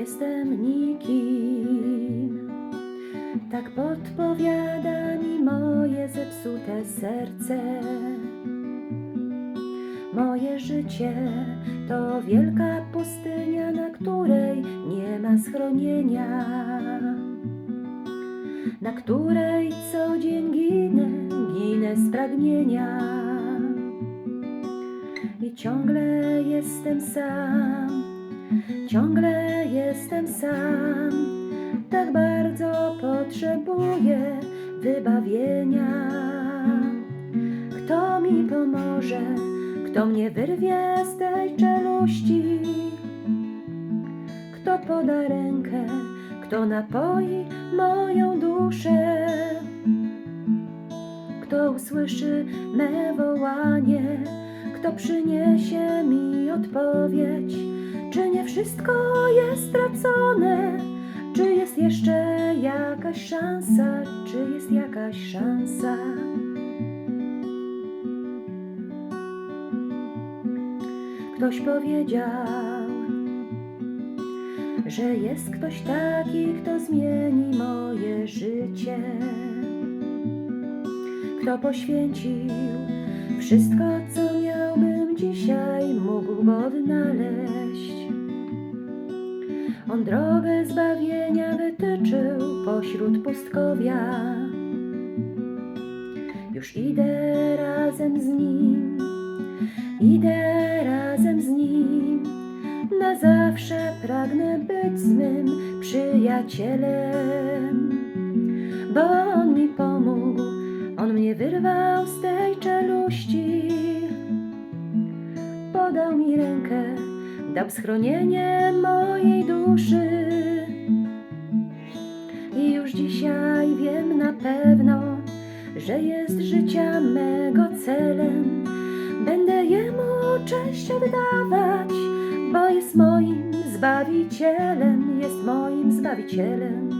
jestem nikim. Tak podpowiada mi moje zepsute serce. Moje życie to wielka pustynia, na której nie ma schronienia, na której co dzień ginę, ginę z pragnienia. I ciągle jestem sam, ciągle jestem sam, tak bardzo potrzebuję wybawienia. Kto mi pomoże? Kto mnie wyrwie z tej czeluści? Kto poda rękę? Kto napoi moją duszę? Kto usłyszy me wołanie? Kto przyniesie mi odpowiedź? Czy nie wszystko jest stracone? Czy jest jeszcze jakaś szansa? Czy jest jakaś szansa? Ktoś powiedział, że jest ktoś taki, kto zmieni moje życie. Kto poświęcił wszystko, co miałbym dzisiaj mógł odnaleźć. On drogę zbawienia wytyczył pośród pustkowia. Już idę razem z nim, idę razem z nim. Na zawsze pragnę być z mym przyjacielem, bo on mi pomógł, on mnie wyrwał z tej czeluści. Podał mi rękę, dał schronienie mojej duszy. I już dzisiaj wiem na pewno, że jest życia mego celem. Będę Jemu cześć oddawać, bo jest moim Zbawicielem, jest moim Zbawicielem.